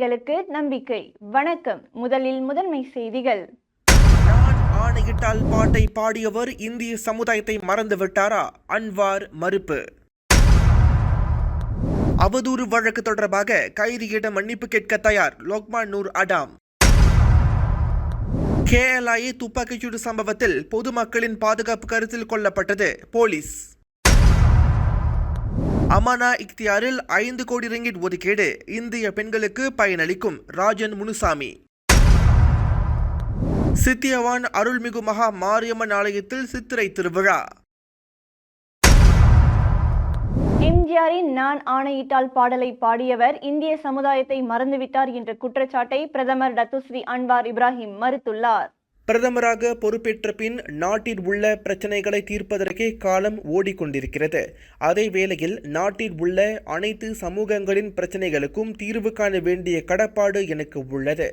செய்திகளுக்கு நம்பிக்கை. வணக்கம். முதலில் முதன்மை செய்திகள். நான் ஆணையிட்டால் பாட்டை பாடியவர் இந்திய சமுதாயத்தை மறந்து விட்டாரா அன்வார் மறுப்பு. அவதூறு வழக்கு தொடர்பாக கைதியிடம் மன்னிப்பு கேட்க தயார் லோக்மான் நூர் அடாம். கேஎல்ஐ துப்பாக்கிச்சூடு சம்பவத்தில் பொதுமக்களின் பாதுகாப்பு கருத்தில் கொள்ளப்பட்டது போலீஸ். அமானா இக்தியாரில் ஐந்து கோடி ரிங்கிட் ஒதுக்கீடு இந்திய பெண்களுக்கு பயனளிக்கும். ராஜன் முனுசாமி. சித்தியவான் அருள்மிகு மகா மாரியம்மன் ஆலயத்தில் சித்திரை திருவிழா. எம்ஜிஆரின் நான் ஆணையிட்டால் பாடலை பாடியவர் இந்திய சமுதாயத்தை மறந்துவிட்டார் என்ற குற்றச்சாட்டை பிரதமர் டத்துஸ்ரீ அன்வார் இப்ராஹிம் மறுத்துள்ளார். பிரதமராக பொறுப்பேற்ற பின் நாட்டில் உள்ள பிரச்சனைகளை தீர்ப்பதற்கே காலம் ஓடிக்கொண்டிருக்கிறது. அதே வேளையில் நாட்டில் உள்ள அனைத்து சமூகங்களின் பிரச்சனைகளுக்கும் தீர்வு காண வேண்டிய கடப்பாடு எனக்கு உள்ளது.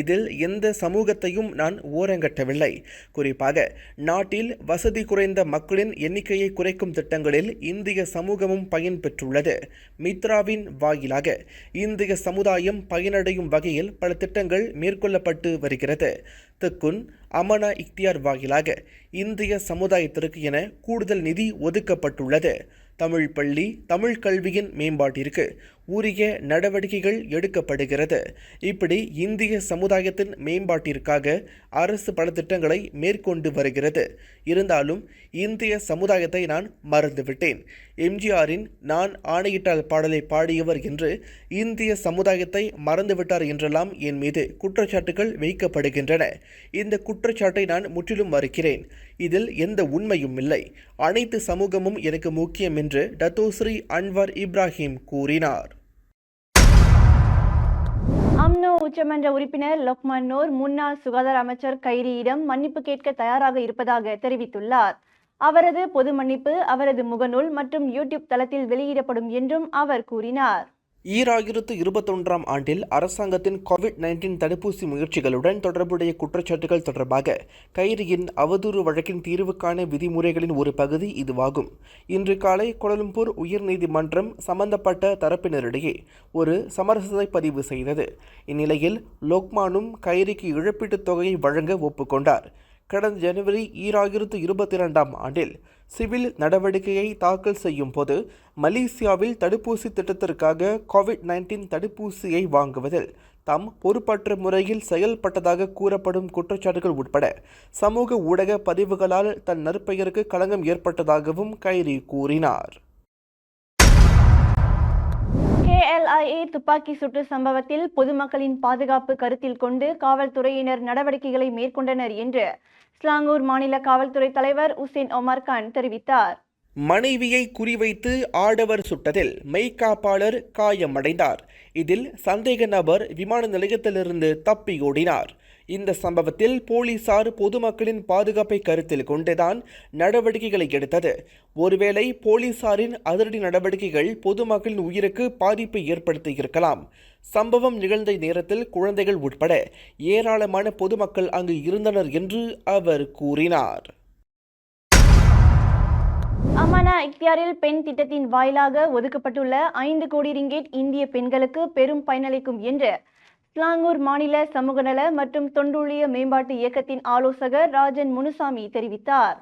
இதில் எந்த சமூகத்தையும் நான் ஓரங்கட்டவில்லை. குறிப்பாக நாட்டில் வசதி குறைந்த மக்களின் எண்ணிக்கையை குறைக்கும் திட்டங்களில் இந்திய சமூகமும் பயன்பெற்றுள்ளது மித்ராவின் வாயிலாக இந்திய சமுதாயம் பயனடையும் வகையில் பல திட்டங்கள் மேற்கொள்ளப்பட்டு வருகிறது. தக்குன் அமனா இக்தியார் வாயிலாக இந்திய சமுதாயத்திற்கு என கூடுதல் நிதி ஒதுக்கப்பட்டுள்ளது. தமிழ் பள்ளி தமிழ் கல்வியின் மேம்பாட்டிற்கு உரிய நடவடிக்கைகள் எடுக்கப்படுகிறது. இப்படி இந்திய சமுதாயத்தின் மேம்பாட்டிற்காக அரசு பல திட்டங்களை மேற்கொண்டு வருகிறது. இருந்தாலும் இந்திய சமுதாயத்தை நான் மறந்துவிட்டேன். எம்ஜிஆரின் நான் ஆணையிட்டால் பாடலை பாடியவர் என்று இந்திய சமுதாயத்தை மறந்துவிட்டார் என்றெல்லாம் என் மீது குற்றச்சாட்டுகள் வைக்கப்படுகின்றன. இந்த குற்றச்சாட்டை நான் முற்றிலும் மறுக்கிறேன். இதில் எந்த உண்மையும் இல்லை. அனைத்து சமூகமும் எனக்கு முக்கியம் என்று டத்தோஸ்ரீ அன்வர் இப்ராஹிம் கூறினார். உச்சமன்ற உறுப்பினர் லொக்மான் முன்னாள் சுகாதார அமைச்சர் கைரியிடம் மன்னிப்பு கேட்க தயாராக இருப்பதாக தெரிவித்துள்ளார். அவரது பொது மன்னிப்பு அவரது முகநூல் மற்றும் யூடியூப் தளத்தில் வெளியிடப்படும் என்றும் அவர் கூறினார். ஈராயிரத்து இருபத்தொன்றாம் ஆண்டில் அரசாங்கத்தின் கோவிட் நைன்டீன் தடுப்பூசி முயற்சிகளுடன் தொடர்புடைய குற்றச்சாட்டுகள் தொடர்பாக கைரியின் அவதூறு வழக்கின் தீர்வுக்கான விதிமுறைகளின் ஒரு பகுதி இதுவாகும். இன்று காலை கோலம்பூர் உயர்நீதிமன்றம் சம்பந்தப்பட்ட தரப்பினரிடையே ஒரு சமரசத்தை பதிவு செய்தது. இந்நிலையில் லோக்மானும் கைரிக்கு இழப்பீட்டுத் தொகையை வழங்க ஒப்புக்கொண்டார். கடந்த ஜனவரி ஈராயிரத்து இருபத்தி இரண்டாம் ஆண்டில் சிவில் நடவடிக்கையை தாக்கல் செய்யும் போது மலேசியாவில் தடுப்பூசி திட்டத்திற்காக கோவிட் நைன்டீன் தடுப்பூசியை வாங்குவதில் தாம் பொறுப்பற்ற முறையில் செயல்பட்டதாக கூறப்படும் குற்றச்சாட்டுகள் உட்பட சமூக ஊடக பதிவுகளால் தன் நற்பெயருக்கு களங்கம் ஏற்பட்டதாகவும் கைரி கூறினார். கேஎல்ஐஏ துப்பாக்கி சுட்டு சம்பவத்தில் பொதுமக்களின் பாதுகாப்பு கருத்தில் கொண்டு காவல்துறையினர் நடவடிக்கைகளை மேற்கொண்டனர் என்று ஸ்லாங்கூர் மாநில காவல்துறை தலைவர் உசேன் ஒமர் கான் தெரிவித்தார். மனைவியை குறிவைத்து ஆடவர் சுட்டதில் மெய்காப்பாளர் காயமடைந்தார். இதில் சந்தேக நபர் விமான நிலையத்திலிருந்து தப்பி ஓடினார். இந்த சம்பவத்தில் போலீசார் பொதுமக்களின் பாதுகாப்பை கருத்தில் கொண்டுதான் நடவடிக்கைகளை எடுத்தது. ஒருவேளை போலீசாரின் அதிரடி நடவடிக்கைகள் பொதுமக்களின் உயிருக்கு பாதிப்பை ஏற்படுத்தி இருக்கலாம். சம்பவம் நிகழ்ந்த நேரத்தில் குழந்தைகள் உட்பட ஏராளமான பொதுமக்கள் அங்கு இருந்தனர் என்று அவர் கூறினார். அமானா இக்தியாரில் பெண் திட்டத்தின் வாயிலாக ஒதுக்கப்பட்டுள்ள ஐந்து கோடி ரிங்கேட் இந்திய பெண்களுக்கு பெரும் பயனளிக்கும் என்று ஸ்லாங்கூர் மாநில சமூக நல மற்றும் தொண்டுழிய மேம்பாட்டு இயக்கத்தின் ஆலோசகர் ராஜன் முனுசாமி தெரிவித்தார்.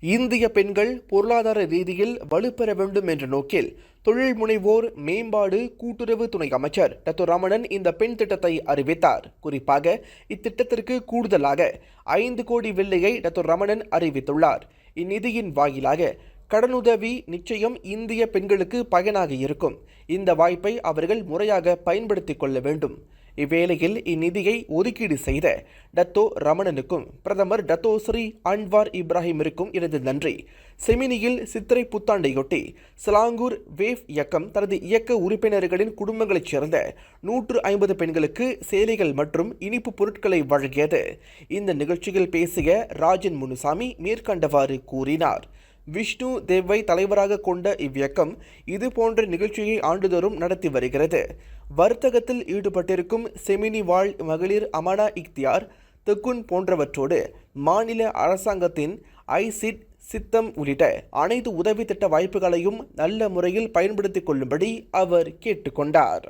இந்திய பெண்கள் பொருளாதார ரீதியில் வலுப்பெற வேண்டும் என்ற நோக்கில் தொழில் முனைவோர் மேம்பாடு கூட்டுறவு துணை அமைச்சர் டத்து ரமணன் இந்த பெண் திட்டத்தை அறிவித்தார். குறிப்பாக இத்திட்டத்திற்கு கூடுதலாக ஐந்து கோடி வெள்ளையை டத்து ரமணன் அறிவித்துள்ளார். இந்நிதியின் வாயிலாக கடனுதவி நிச்சயம் இந்திய பெண்களுக்கு பயனாக இருக்கும். இந்த வாய்ப்பை அவர்கள் முறையாக பயன்படுத்திக் கொள்ள வேண்டும். இவ்வேளையில் இந்நிதியை ஒதுக்கீடு செய்த டத்தோ ரமணனுக்கும் பிரதமர் டத்தோ ஸ்ரீ அன்வார் இப்ராஹிமிற்கும் எனது நன்றி. செமினியில் சித்திரை புத்தாண்டையொட்டி சிலாங்கூர் வேவ் இயக்கம் தனது இயக்க உறுப்பினர்களின் குடும்பங்களைச் சேர்ந்த நூற்று ஐம்பது பெண்களுக்கு சேலைகள் மற்றும் இனிப்பு பொருட்களை வழங்கியது. இந்த நிகழ்ச்சியில் பேசிய ராஜன் முனுசாமி மேற்கண்டவாறு கூறினார். விஷ்ணு தேவை தலைவராக கொண்ட இவ்வியக்கம் இது போன்ற நிகழ்ச்சியை ஆண்டுதோறும் நடத்தி வருகிறது. வர்த்தகத்தில் ஈடுபட்டிருக்கும் செமினி வாழ் மகளிர் அமனா இக்தியார் தெக்குன் போன்றவற்றோடு மாநில அரசாங்கத்தின் ஐசிட் சித்தம் உள்ளிட்ட அனைத்து உதவி திட்ட வாய்ப்புகளையும் நல்ல முறையில் பயன்படுத்திக் கொள்ளும்படி அவர் கேட்டுக்கொண்டார்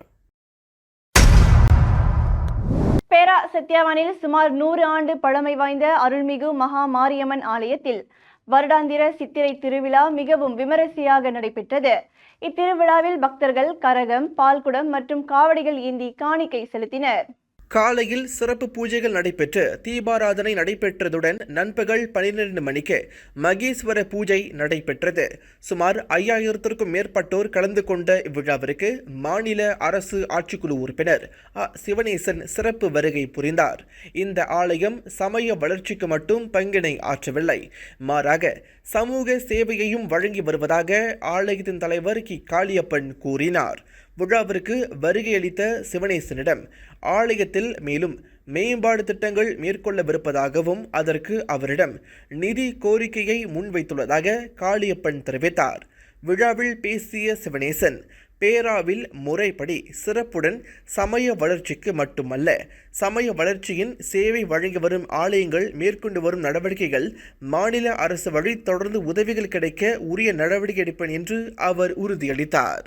பேரா சத்யாவானில் சுமார் நூறு ஆண்டு பழமை வாய்ந்த அருள்மிகு மகா மாரியம்மன் ஆலயத்தில் வருடாந்திர சித்திரை திருவிழா மிகவும் விமரிசையாக நடைபெற்றது. இத்திருவிழாவில் பக்தர்கள் கரகம் பால்குடம் மற்றும் காவடிகள் ஏந்தி காணிக்கை செலுத்தினர். காலையில் சிறப்பு பூஜைகள் நடைபெற்று தீபாராதனை நடைபெற்றதுடன் நண்பகல் பனிரெண்டு மணிக்கு மகேஸ்வர பூஜை நடைபெற்றது. சுமார் ஐயாயிரத்திற்கும் மேற்பட்டோர் கலந்து கொண்ட இவ்விழாவிற்கு மாநில அரசு ஆட்சிக்குழு உறுப்பினர் அ. சிவனேசன் சிறப்பு வருகை புரிந்தார். இந்த ஆலயம் சமய வளர்ச்சிக்கு மட்டும் பங்கினை ஆற்றவில்லை. மாறாக சமூக சேவையையும் வழங்கி வருவதாக ஆலயத்தின் தலைவர் கி. காளியப்பன் கூறினார். விழாவிற்கு வருகையளித்த சிவனேசனிடம் ஆலயத்தில் மேலும் மேம்பாடு திட்டங்கள் மேற்கொள்ளவிருப்பதாகவும் அதற்கு அவரிடம் நிதி கோரிக்கையை முன்வைத்துள்ளதாக காளியப்பன் தெரிவித்தார். விழாவில் பேசிய சிவனேசன் பேராவில் முறைப்படி சிறப்புடன் சமய வளர்ச்சிக்கு மட்டுமல்ல சமய வளர்ச்சியின் சேவை வழங்கி வரும் ஆலயங்கள் மேற்கொண்டு வரும் நடவடிக்கைகள் மாநில அரசு வழி தொடர்ந்து உதவிகள் கிடைக்க உரிய நடவடிக்கை எடுப்பேன் என்று அவர் உறுதியளித்தார்.